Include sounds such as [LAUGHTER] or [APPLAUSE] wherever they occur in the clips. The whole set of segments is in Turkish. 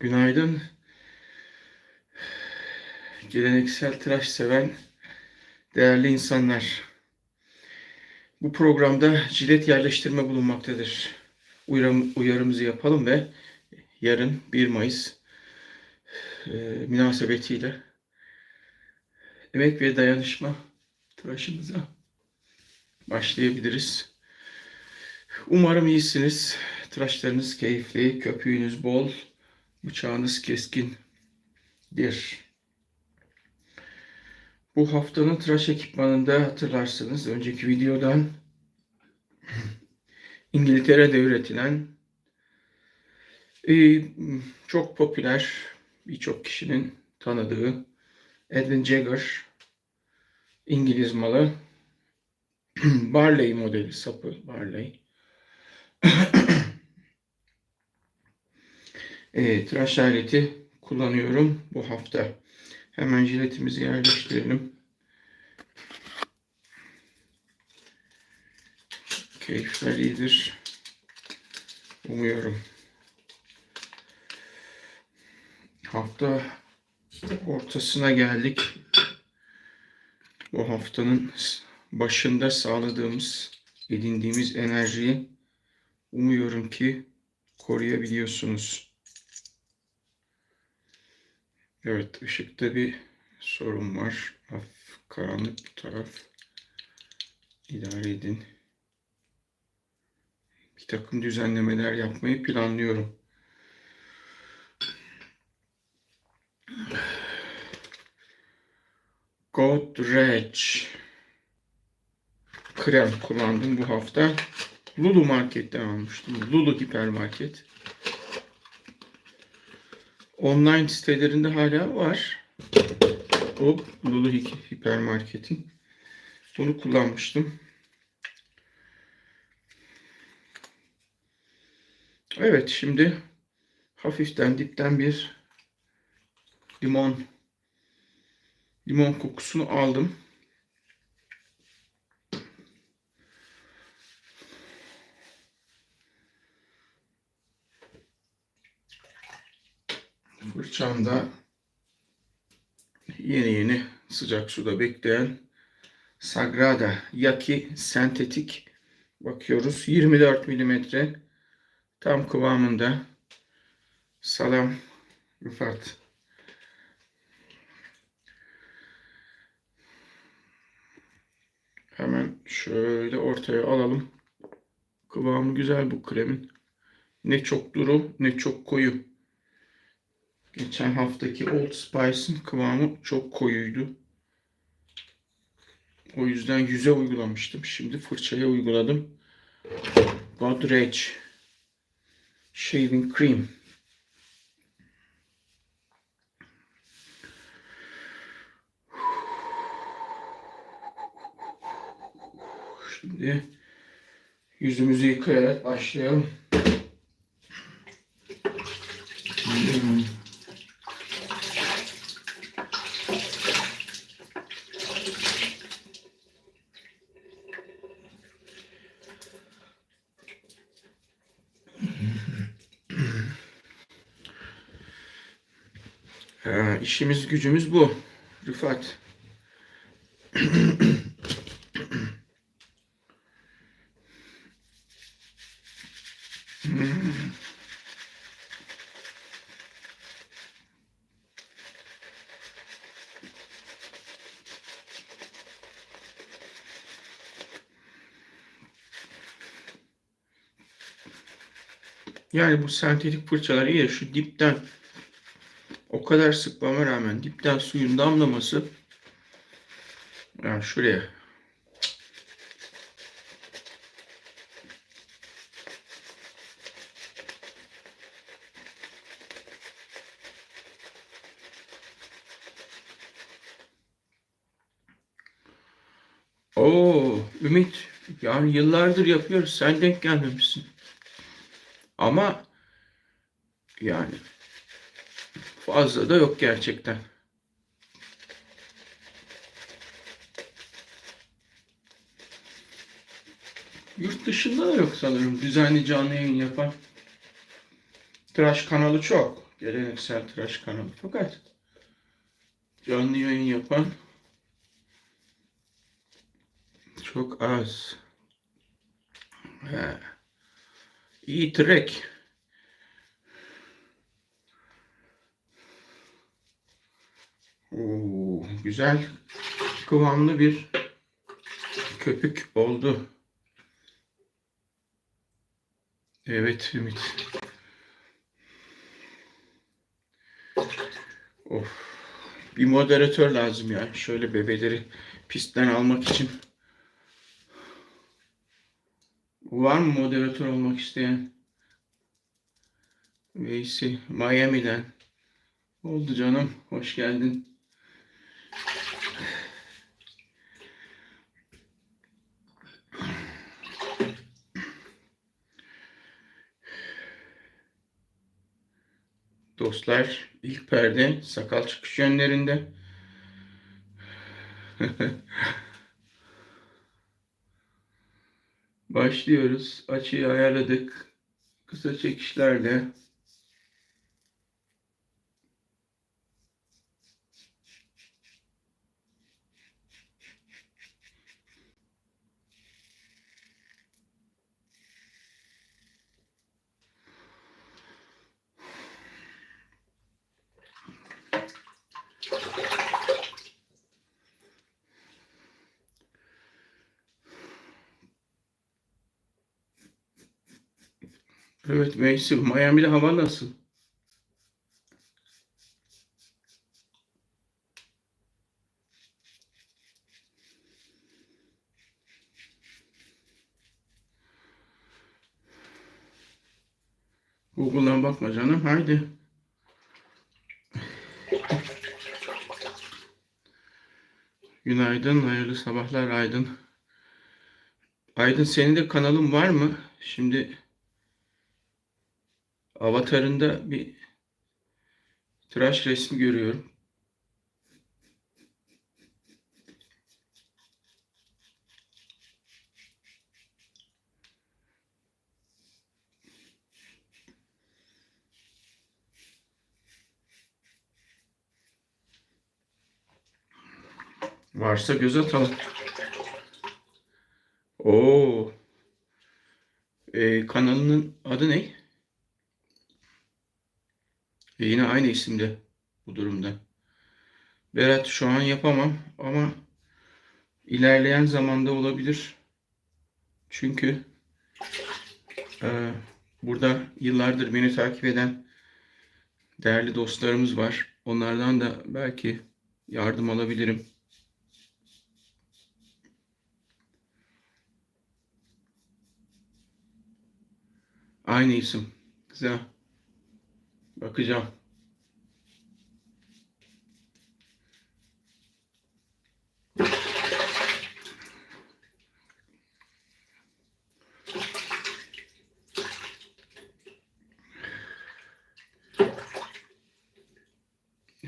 Günaydın. Geleneksel tıraş seven değerli insanlar. Bu programda jilet yerleştirme bulunmaktadır. Uyarım, uyarımızı yapalım ve yarın 1 Mayıs e, münasebetiyle emek ve dayanışma tıraşımıza başlayabiliriz. Umarım iyisiniz. Tıraşlarınız keyifli, köpüğünüz bol, bıçağınız keskindir. Bu haftanın tıraş ekipmanında hatırlarsınız önceki videodan [LAUGHS] İngiltere'de üretilen e, çok popüler birçok kişinin tanıdığı Edwin Jagger İngiliz malı [CLEARS THROAT] Barley modeli sapı Barley. [CLEARS THROAT] e, tıraş aleti kullanıyorum bu hafta. Hemen jiletimizi yerleştirelim. Keyifler iyidir. Umuyorum. Hafta ortasına geldik. Bu haftanın başında sağladığımız, edindiğimiz enerjiyi umuyorum ki koruyabiliyorsunuz. Evet, ışıkta bir sorun var. Hafif karanlık bir taraf. İdare edin. Bir takım düzenlemeler yapmayı planlıyorum. Godrej krem kullandım bu hafta. Lulu Market'ten almıştım. Lulu Hipermarket. Online sitelerinde hala var. O Lulu Hipermarket'in. Bunu kullanmıştım. Evet şimdi hafiften dipten bir limon limon kokusunu aldım. Fırçamda yeni yeni sıcak suda bekleyen Sagrada Yaki sentetik bakıyoruz. 24 milimetre tam kıvamında. Salam Rıfat. Hemen şöyle ortaya alalım. Kıvamı güzel bu kremin. Ne çok duru ne çok koyu. Geçen haftaki Old Spice'ın kıvamı çok koyuydu. O yüzden yüze uygulamıştım. Şimdi fırçaya uyguladım. Godrej Shaving Cream. Şimdi yüzümüzü yıkayarak başlayalım. Hmm. Ha, işimiz gücümüz bu. Rıfat. Yani bu sentetik fırçalar ya şu dipten o kadar sıkmama rağmen dipten suyun damlaması. Yani şuraya. Oo Ümit yani yıllardır yapıyoruz. Sen denk gelmemişsin. Ama yani fazla da yok gerçekten. Yurt dışında da yok sanırım düzenli canlı yayın yapan. Tıraş kanalı çok. Geleneksel tıraş kanalı. Fakat canlı yayın yapan çok az. He. İyi trek. Oo, güzel kıvamlı bir köpük oldu. Evet Ümit. Of. Bir moderatör lazım ya. Şöyle bebeleri pistten almak için. Var mı moderatör olmak isteyen? Veysi Miami'den. Oldu canım. Hoş geldin. Dostlar ilk perde sakal çıkış yönlerinde. [LAUGHS] Başlıyoruz. Açıyı ayarladık. Kısa çekişlerle. Evet Meysi, Miami'de hava nasıl? Google'dan bakma canım. Haydi. Günaydın, hayırlı sabahlar Aydın. Aydın senin de kanalın var mı? Şimdi avatarında bir tıraş resmi görüyorum. Varsa göz atalım. Oo. Ee, kanalının adı ne? E yine aynı isimde bu durumda. Berat şu an yapamam ama ilerleyen zamanda olabilir. Çünkü e, burada yıllardır beni takip eden değerli dostlarımız var. Onlardan da belki yardım alabilirim. Aynı isim. Güzel. Bakacağım.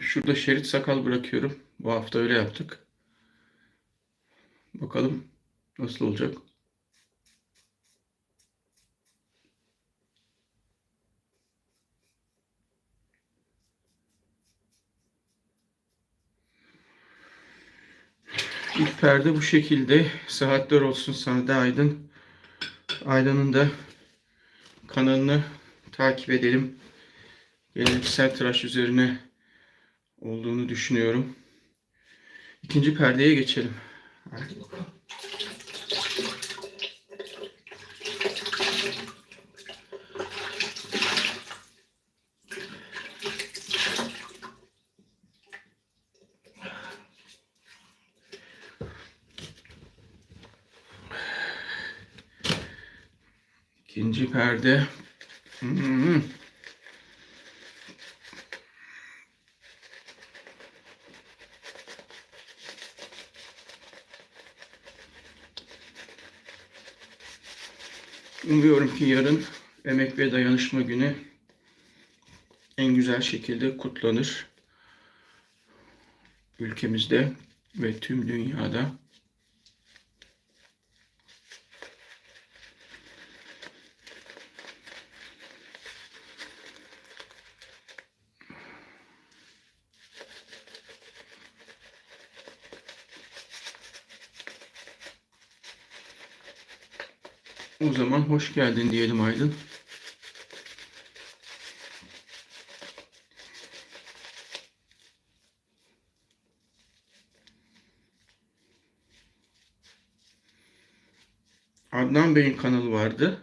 Şurada şerit sakal bırakıyorum. Bu hafta öyle yaptık. Bakalım nasıl olacak. İlk perde bu şekilde. Saatler olsun sana da Aydın. Aydın'ın da kanalını takip edelim. Geleneksel tıraş üzerine olduğunu düşünüyorum. İkinci perdeye geçelim. Hadi bakalım. İkinci perde. Hmm. Umuyorum ki yarın Emek ve Dayanışma Günü en güzel şekilde kutlanır. Ülkemizde ve tüm dünyada. Zaman hoş geldin diyelim Aydın. Adnan Bey'in kanalı vardı.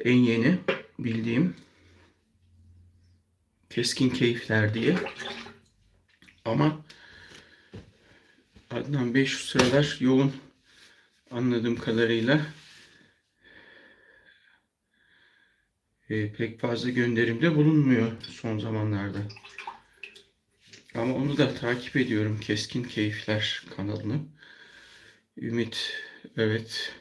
En yeni bildiğim. Keskin Keyifler diye. Ama Adnan Bey şu sıralar yoğun anladığım kadarıyla e, pek fazla gönderimde bulunmuyor son zamanlarda. Ama onu da takip ediyorum Keskin Keyifler kanalını. Ümit evet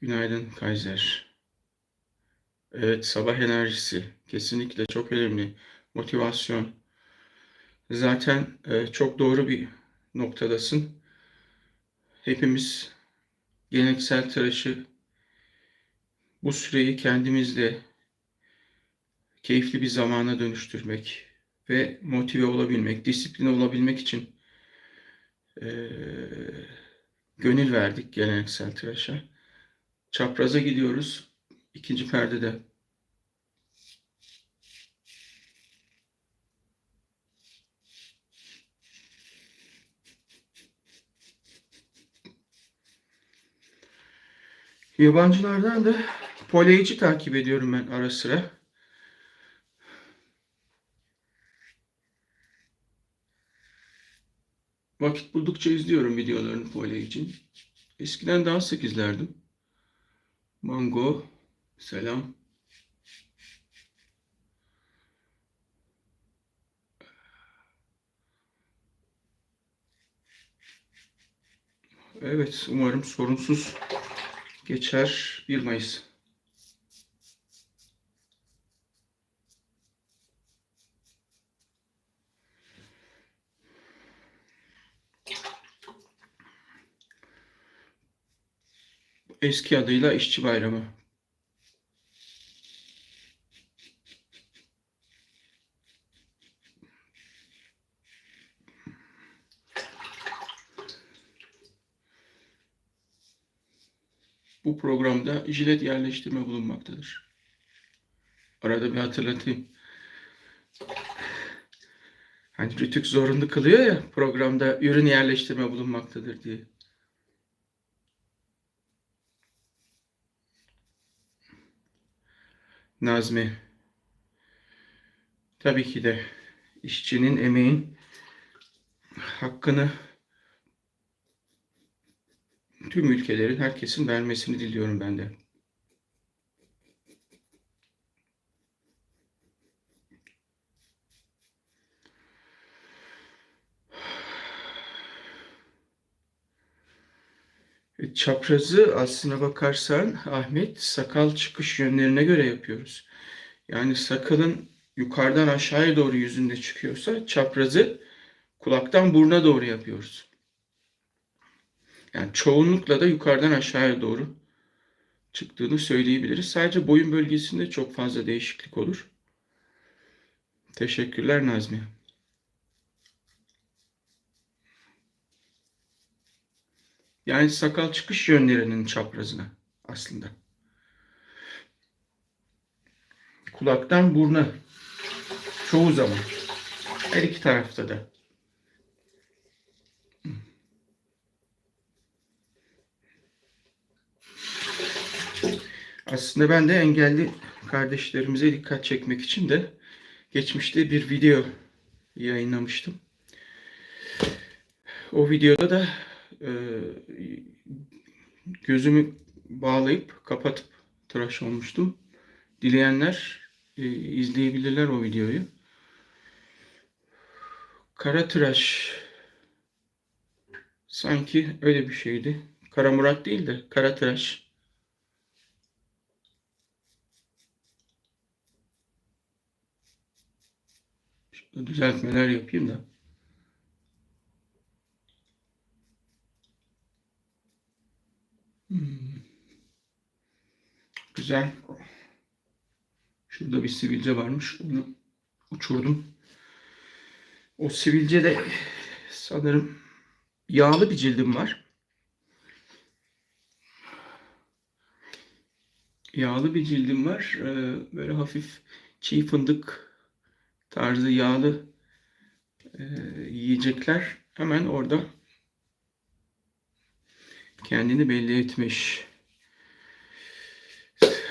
Günaydın Kaiser. Evet, sabah enerjisi kesinlikle çok önemli. Motivasyon. Zaten e, çok doğru bir noktadasın. Hepimiz geleneksel tıraşı bu süreyi kendimizle keyifli bir zamana dönüştürmek ve motive olabilmek, disiplin olabilmek için e, gönül verdik geleneksel tıraşa. Çapraza gidiyoruz. İkinci perdede. Yabancılardan da Poleyci takip ediyorum ben ara sıra. Vakit buldukça izliyorum videolarını Poleyci'nin. Eskiden daha sık izlerdim. Mango. Selam. Evet, umarım sorunsuz geçer 1 Mayıs. Eski adıyla İşçi Bayramı. Bu programda jilet yerleştirme bulunmaktadır. Arada bir hatırlatayım. Hani Rütük zorunlu kılıyor ya programda ürün yerleştirme bulunmaktadır diye. Nazmi. Tabii ki de işçinin emeğin hakkını tüm ülkelerin, herkesin vermesini diliyorum ben de. E, Çaprazı aslına bakarsan Ahmet sakal çıkış yönlerine göre yapıyoruz. Yani sakalın yukarıdan aşağıya doğru yüzünde çıkıyorsa çaprazı kulaktan buruna doğru yapıyoruz. Yani çoğunlukla da yukarıdan aşağıya doğru çıktığını söyleyebiliriz. Sadece boyun bölgesinde çok fazla değişiklik olur. Teşekkürler Nazmi. Yani sakal çıkış yönlerinin çaprazına aslında. Kulaktan buruna. Çoğu zaman. Her iki tarafta da. Aslında ben de engelli kardeşlerimize dikkat çekmek için de geçmişte bir video yayınlamıştım. O videoda da e, gözümü bağlayıp kapatıp tıraş olmuştum. Dileyenler e, izleyebilirler o videoyu. Kara tıraş sanki öyle bir şeydi. Kara Murat değil de kara tıraş. Düzeltmeler yapayım da. Hmm. Güzel. Şurada bir sivilce varmış. Onu uçurdum. O sivilce de sanırım yağlı bir cildim var. Yağlı bir cildim var. Ee, böyle hafif çiğ fındık tarzı yağlı e, yiyecekler hemen orada kendini belli etmiş.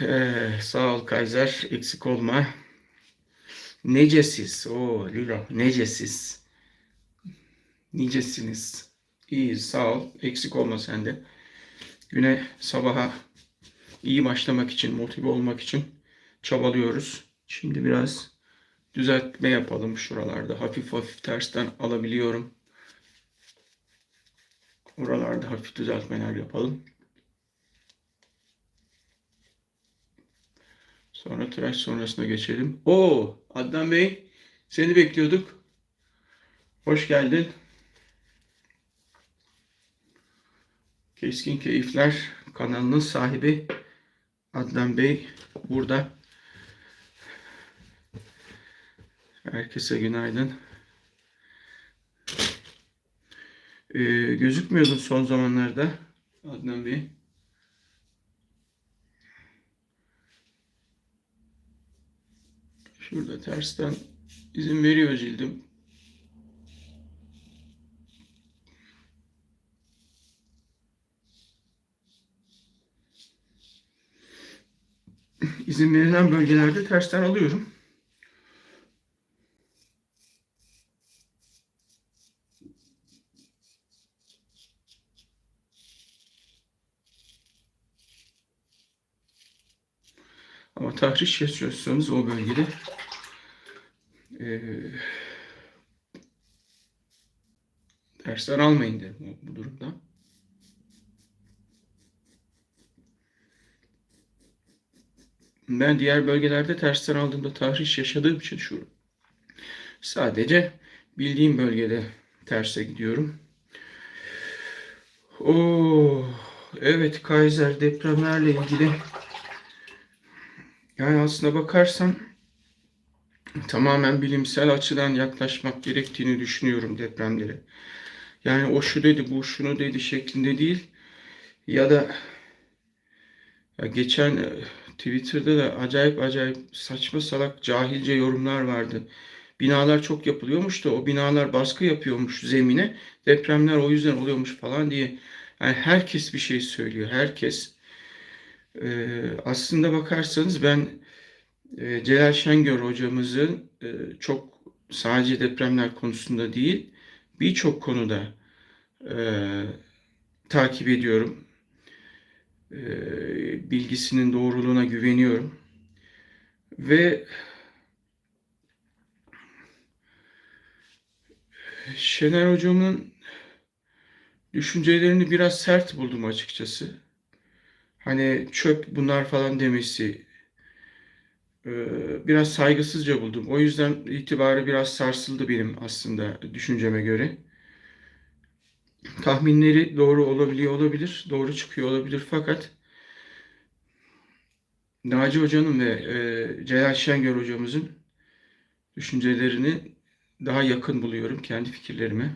Ee, sağ ol Kaiser, eksik olma. Necesiz? O Lilo, necesiz? Nicesiniz? İyiyiz, sağ ol. Eksik olma sen de. Güne, sabaha iyi başlamak için, motive olmak için çabalıyoruz. Şimdi biraz düzeltme yapalım şuralarda. Hafif hafif tersten alabiliyorum. Oralarda hafif düzeltmeler yapalım. Sonra tıraş sonrasına geçelim. Oo, Adnan Bey, seni bekliyorduk. Hoş geldin. Keskin Keyifler kanalının sahibi Adnan Bey burada. Herkese günaydın. Ee, gözükmüyordun son zamanlarda Adnan Bey. Şurada tersten izin veriyor cildim. İzin verilen bölgelerde tersten alıyorum. Ama tahriş yaşıyorsanız o bölgede eee dersler almayın derim bu durumda. Ben diğer bölgelerde tersten aldığımda tahriş yaşadığım için şu sadece bildiğim bölgede terse gidiyorum. Oo, evet Kaiser depremlerle ilgili yani aslına bakarsan tamamen bilimsel açıdan yaklaşmak gerektiğini düşünüyorum depremlere. Yani o şu dedi, bu şunu dedi şeklinde değil. Ya da ya geçen e, Twitter'da da acayip acayip saçma salak cahilce yorumlar vardı. Binalar çok yapılıyormuş da o binalar baskı yapıyormuş zemine. Depremler o yüzden oluyormuş falan diye. Yani herkes bir şey söylüyor. Herkes. Ee, aslında bakarsanız ben e, Celal Şengör hocamızın e, çok sadece depremler konusunda değil birçok konuda e, takip ediyorum. E, bilgisinin doğruluğuna güveniyorum. Ve Şener hocamın düşüncelerini biraz sert buldum açıkçası. Hani çöp bunlar falan demesi biraz saygısızca buldum. O yüzden itibarı biraz sarsıldı benim aslında düşünceme göre. Tahminleri doğru olabiliyor olabilir, doğru çıkıyor olabilir fakat Naci Hoca'nın ve e, Celal Şengör hocamızın düşüncelerini daha yakın buluyorum kendi fikirlerime.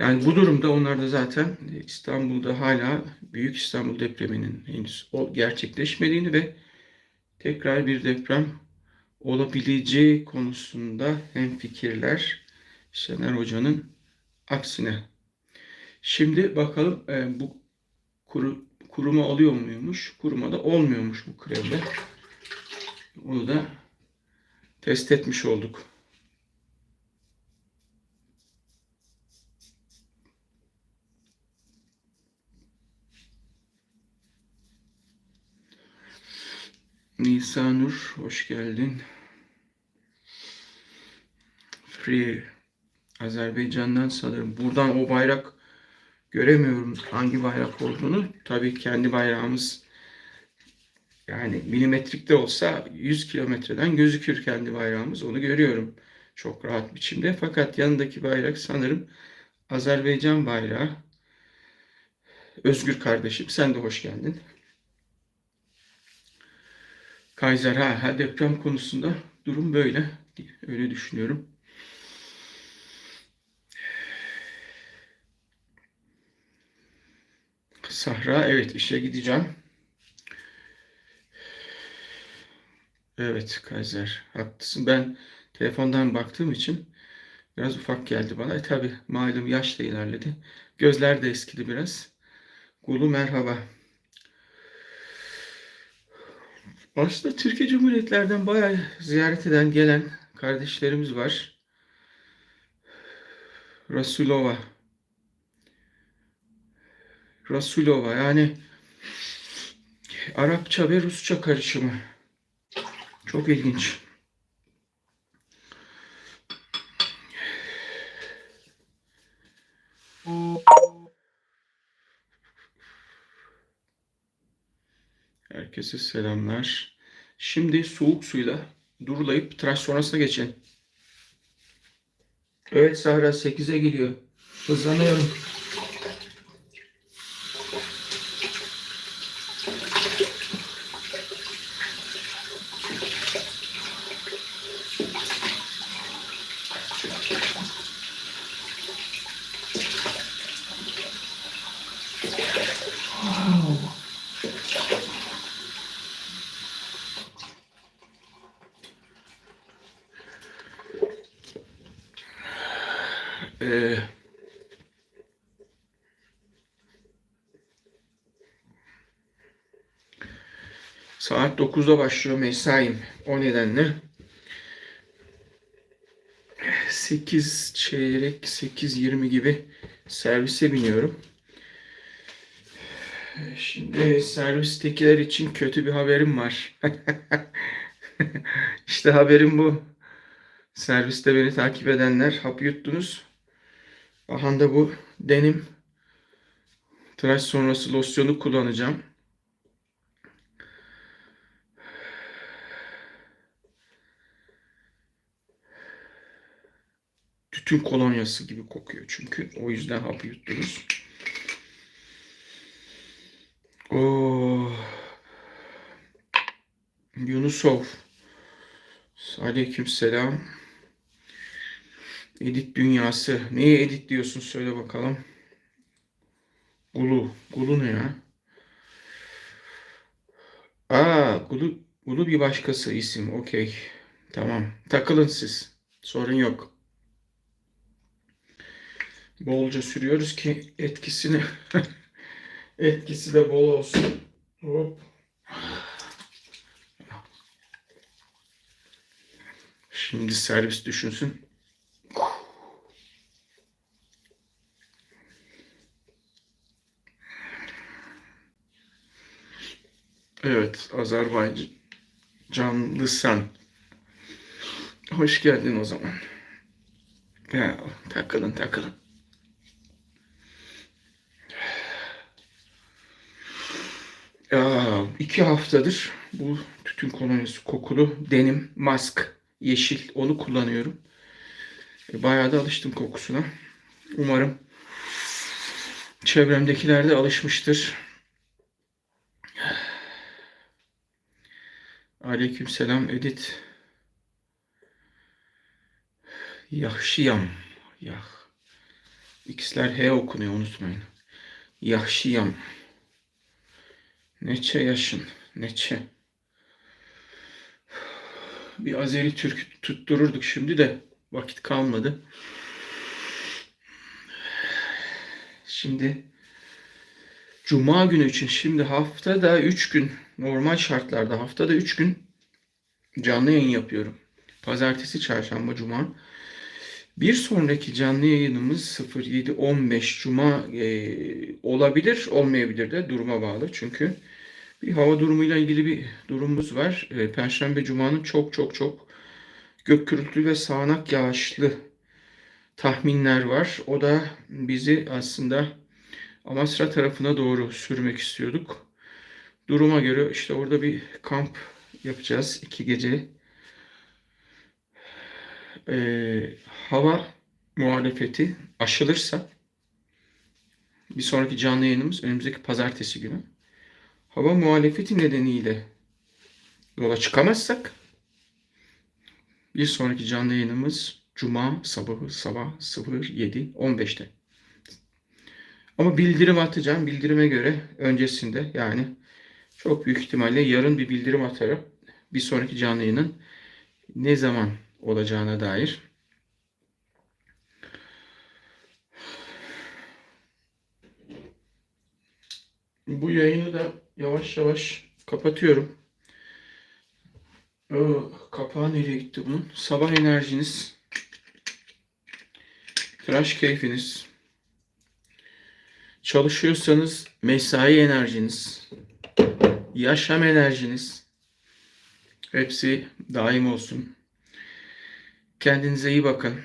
Yani bu durumda onlar da zaten İstanbul'da hala Büyük İstanbul depreminin henüz gerçekleşmediğini ve tekrar bir deprem olabileceği konusunda hem fikirler Şener Hoca'nın aksine. Şimdi bakalım e, bu kuru, kuruma oluyor muymuş? Kuruma da olmuyormuş bu kremde. Onu da test etmiş olduk. Nisa Nur, hoş geldin. Free Azerbaycan'dan sanırım. Buradan o bayrak göremiyorum hangi bayrak olduğunu. Tabii kendi bayrağımız yani milimetrikte olsa 100 kilometreden gözükür kendi bayrağımız. Onu görüyorum çok rahat biçimde. Fakat yanındaki bayrak sanırım Azerbaycan bayrağı. Özgür kardeşim sen de hoş geldin. Kaiser ha, ha deprem konusunda durum böyle. Öyle düşünüyorum. Sahra evet işe gideceğim. Evet Kaiser haklısın. Ben telefondan baktığım için biraz ufak geldi bana. E tabi malum yaş da ilerledi. Gözler de eskidi biraz. Gulu merhaba. Aslında Türkiye Cumhuriyetlerden bayağı ziyaret eden gelen kardeşlerimiz var. Rasulova. Rasulova yani Arapça ve Rusça karışımı. Çok ilginç. Herkese selamlar. Şimdi soğuk suyla durulayıp tıraş sonrasına geçelim. Evet Sahra 8'e geliyor. Hızlanıyorum. Ee, saat 9'da başlıyor mesaim. O nedenle 8 çeyrek 8.20 gibi servise biniyorum. Şimdi servistekiler için kötü bir haberim var. [LAUGHS] İşte haberim bu. Serviste beni takip edenler hap yuttunuz. Aha da bu denim tıraş sonrası losyonu kullanacağım. Tütün kolonyası gibi kokuyor çünkü. O yüzden hapı yuttunuz. Oo. Yunusov. Aleyküm selam. Edit dünyası. Neye edit diyorsun söyle bakalım. Gulu. Gulu ne ya? Aa, Gulu, Gulu bir başkası isim. Okey. Tamam. Takılın siz. Sorun yok. Bolca sürüyoruz ki etkisini [LAUGHS] etkisi de bol olsun. Hop. Şimdi servis düşünsün. Evet, Azerbaycanlısın. Hoş geldin o zaman. Ya, takılın takılın. Ya, iki haftadır bu tütün kolonyası kokulu denim mask yeşil onu kullanıyorum. E, Bayağı da alıştım kokusuna. Umarım çevremdekiler de alışmıştır. Aleykümselam Edit. Yahşiyam. Yah. X'ler H okunuyor unutmayın. Yahşiyam. Neçe yaşın. Neçe. Bir Azeri Türk tuttururduk şimdi de vakit kalmadı. Şimdi Cuma günü için şimdi haftada 3 gün normal şartlarda haftada 3 gün canlı yayın yapıyorum. Pazartesi, çarşamba, cuma. Bir sonraki canlı yayınımız 07-15 Cuma e, olabilir, olmayabilir de duruma bağlı. Çünkü bir hava durumuyla ilgili bir durumumuz var. E, Perşembe Cuma'nın çok çok çok gök gürültülü ve sağanak yağışlı tahminler var. O da bizi aslında Amasra tarafına doğru sürmek istiyorduk. Duruma göre işte orada bir kamp yapacağız iki gece. Ee, hava muhalefeti aşılırsa bir sonraki canlı yayınımız önümüzdeki pazartesi günü. Hava muhalefeti nedeniyle yola çıkamazsak Bir sonraki canlı yayınımız Cuma sabahı sabah 07.15'te. Ama bildirim atacağım. Bildirime göre öncesinde yani çok büyük ihtimalle yarın bir bildirim atarım. Bir sonraki canlı yayının ne zaman olacağına dair. Bu yayını da yavaş yavaş kapatıyorum. Oo, kapağı nereye gitti bunun? Sabah enerjiniz, tıraş keyfiniz, çalışıyorsanız mesai enerjiniz, yaşam enerjiniz hepsi daim olsun. Kendinize iyi bakın.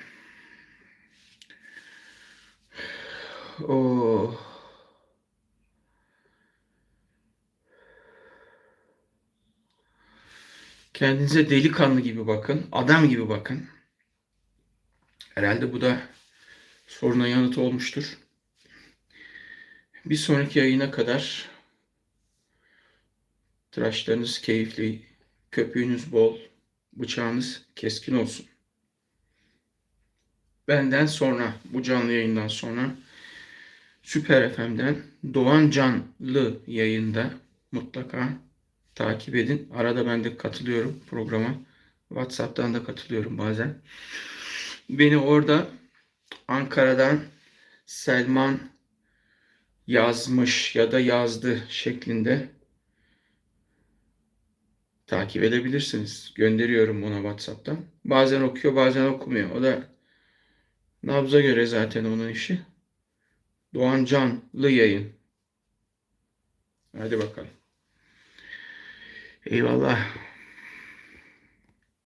Oh. Kendinize delikanlı gibi bakın, adam gibi bakın. Herhalde bu da soruna yanıt olmuştur. Bir sonraki yayına kadar tıraşlarınız keyifli, köpüğünüz bol, bıçağınız keskin olsun. Benden sonra, bu canlı yayından sonra Süper FM'den Doğan Canlı yayında mutlaka takip edin. Arada ben de katılıyorum programa. WhatsApp'tan da katılıyorum bazen. Beni orada Ankara'dan Selman yazmış ya da yazdı şeklinde takip edebilirsiniz. Gönderiyorum ona WhatsApp'tan. Bazen okuyor, bazen okumuyor. O da nabza göre zaten onun işi. Doğan Canlı yayın. Hadi bakalım. Eyvallah.